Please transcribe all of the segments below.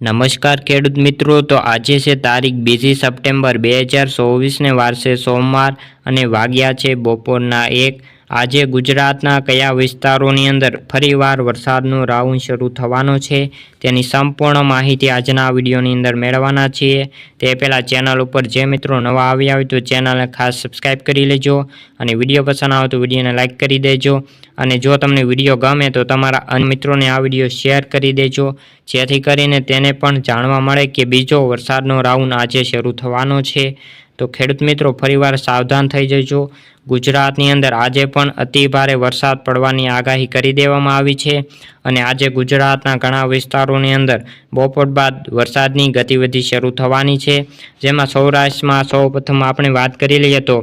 નમસ્કાર ખેડૂત મિત્રો, તો આજે છે તારીખ બીજી સપ્ટેમ્બર બે હજાર ચોવીસને, વારસે સોમવાર અને વાગ્યા છે બપોરના એક. આજે ગુજરાતના કયા વિસ્તારોની અંદર ફરીવાર વરસાદનો રાઉન્ડ શરૂ થવાનો છે તેની સંપૂર્ણ માહિતી આજના વિડીયોની અંદર મેળવવાના છીએ. તે પહેલાં ચેનલ ઉપર જે મિત્રો નવા આવ્યા હોય તો ચેનલને ખાસ સબસ્ક્રાઈબ કરી લેજો અને વીડિયો પસંદ આવે તો વિડીયોને લાઇક કરી દેજો. અને જો તમને વીડિયો ગમે તો તમારા અન્ય મિત્રોને આ વીડિયો શેર કરી દેજો. જેથી કરીને તેને પણ જાણવા મળે કે બીજો વરસાદનો રાઉન્ડ આજે શરૂ થવાનો છે. તો ખેડૂત મિત્રો ફરીવાર સાવધાન થઈ જજો. ગુજરાતની અંદર આજે પણ અતિ ભારે વરસાદ પડવાની આગાહી કરી દેવામાં આવી છે અને આજે ગુજરાતના ઘણા વિસ્તારોની અંદર બપોર બાદ વરસાદની ગતિવિધિ શરૂ થવાની છે. જેમાં સૌરાષ્ટ્રમાં સૌપ્રથમ આપણે વાત કરી લઈએ તો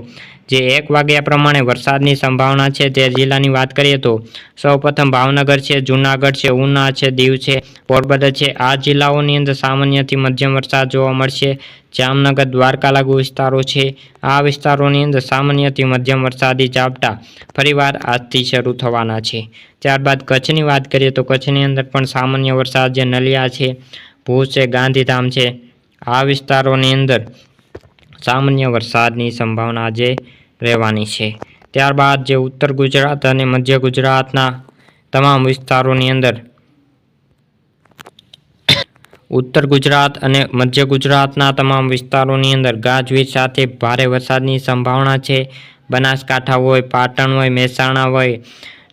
જે એક વાગ્યા પ્રમાણે વરસાદની સંભાવના છે તે જિલ્લાની વાત કરીએ તો સૌપ્રથમ ભાવનગર છે, જૂનાગઢ છે, ઉના છે, દીવ છે, પોરબંદર છે. આ જિલ્લાઓની અંદર સામાન્યથી મધ્યમ વરસાદ જોવા મળશે. જામનગર દ્વારકા લાગુ વિસ્તારો છે. આ વિસ્તારોની અંદર સામાન્યથી મધ્યમ વરસાદી ઝાપટા ફરીવાર આજથી શરૂ થવાના છે. ત્યારબાદ કચ્છની વાત કરીએ તો કચ્છની અંદર પણ સામાન્ય વરસાદ જે નલિયા છે, ભુજ છે, ગાંધીધામ છે. આ વિસ્તારોની અંદર સામાન્ય વરસાદની સંભાવના આજે રહેવાની છે. ત્યારબાદ જે ઉત્તર ગુજરાત અને મધ્ય ગુજરાતના તમામ વિસ્તારોની અંદર ઉત્તર ગુજરાત અને મધ્ય ગુજરાતના તમામ વિસ્તારોની અંદર ગાજવીજ સાથે ભારે વરસાદની સંભાવના છે. બનાસકાંઠા હોય, પાટણ હોય, મહેસાણા હોય,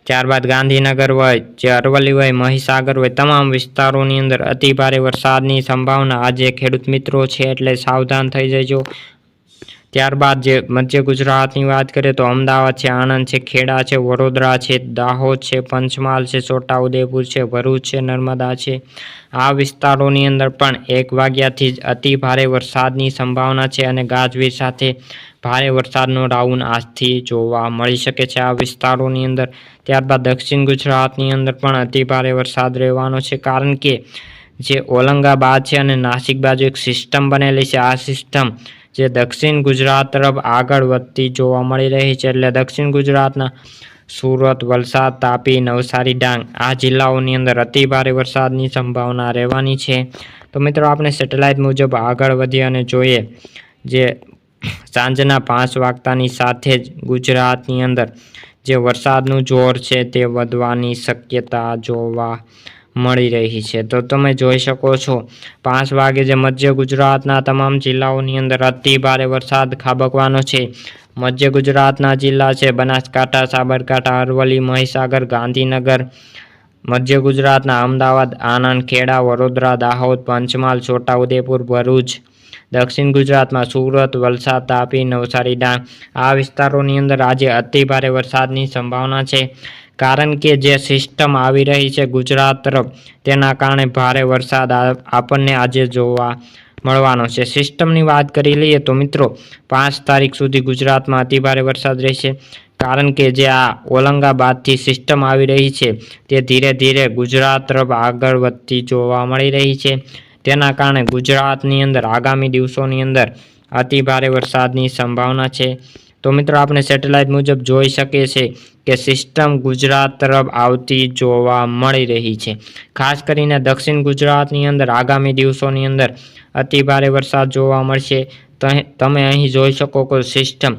ત્યારબાદ ગાંધીનગર હોય, જે અરવલ્લી હોય, મહીસાગર હોય, તમામ વિસ્તારોની અંદર અતિ ભારે વરસાદની સંભાવના. આજે ખેડૂત મિત્રો છે એટલે સાવધાન થઈ જજો. ત્યારબાદ જે મધ્ય ગુજરાતની વાત કરીએ તો અમદાવાદ છે, આણંદ છે, ખેડા છે, વડોદરા છે, દાહોદ છે, પંચમહાલ છે, છોટાઉદેપુર છે, ભરૂચ છે, નર્મદા છે. આ વિસ્તારોની અંદર પણ એક વાગ્યાથી જ અતિ ભારે વરસાદની સંભાવના છે અને ગાજવીજ સાથે ભારે વરસાદનો રાઉન્ડ આજથી જોવા મળી શકે છે. આ વિસ્તારોની અંદર ત્યારબાદ દક્ષિણ ગુજરાતની અંદર પણ અતિ ભારે વરસાદ રહેવાનો છે. કારણ કે જે ઓલંગાબાદ છે અને નાસિક બાજુ એક સિસ્ટમ બનેલી છે. આ સિસ્ટમ જે દક્ષિણ ગુજરાત તરફ આગળ વધતી જોવા મળી રહી છે. એટલે દક્ષિણ ગુજરાતના સુરત, વલસાડ, તાપી, નવસારી, ડાંગ આ જિલ્લાઓની અંદર અતિ ભારે વરસાદની સંભાવના રહેવાની છે. તો મિત્રો, આપણે સેટેલાઇટ મુજબ આગળ વધીએ અને જોઈએ જે સાંજના પાંચ વાગતાની સાથે જ ગુજરાતની અંદર જે વરસાદનું જોર છે તે વધવાની શક્યતા જોવા મળી રહી છે. તો તમે જોઈ શકો છો, પાંચ વાગે જે મધ્ય ગુજરાતના તમામ જિલ્લાઓની અંદર અતિ ભારે વરસાદ ખાબકવાનો છે. મધ્ય ગુજરાતના જિલ્લા છે, બનાસકાંઠા, સાબરકાંઠા, અરવલ્લી, મહીસાગર, ગાંધીનગર. મધ્ય ગુજરાતના અમદાવાદ આણંદ ખેડા વડોદરા, દાહોદ, પંચમહાલ, છોટાઉદેપુર, ભરૂચ. દક્ષિણ ગુજરાતમાં સુરત, વલસાડ, તાપી, નવસારી, ડાંગ. આ વિસ્તારોની અંદર આજે અતિ ભારે વરસાદની સંભાવના છે. કારણ કે જે સિસ્ટમ આવી રહી છે ગુજરાત તરફ, તેના કારણે ભારે વરસાદ આપણને આજે જોવા મળવાનો છે. સિસ્ટમની વાત કરી લઈએ તો મિત્રો, પાંચ તારીખ સુધી ગુજરાતમાં અતિભારે વરસાદ રહેશે. કારણ કે જે આ ઓલંગાબાદથી સિસ્ટમ આવી રહી છે, તે ધીરે ધીરે ગુજરાત તરફ આગળ વધતી જોવા મળી રહી છે. તેના કારણે ગુજરાતની અંદર આગામી દિવસોની અંદર અતિભારે વરસાદની સંભાવના છે. તો મિત્રો આપણે સેટેલાઇટ મુજબ જોઈ શકીએ છીએ કે સિસ્ટમ ગુજરાત તરફ આવતી જોવા મળી રહી છે. ખાસ કરીને દક્ષિણ ગુજરાતની અંદર આગામી દિવસોની અંદર અતિભારે વરસાદ જોવા મળશે. તમે અહીં જોઈ શકો કે સિસ્ટમ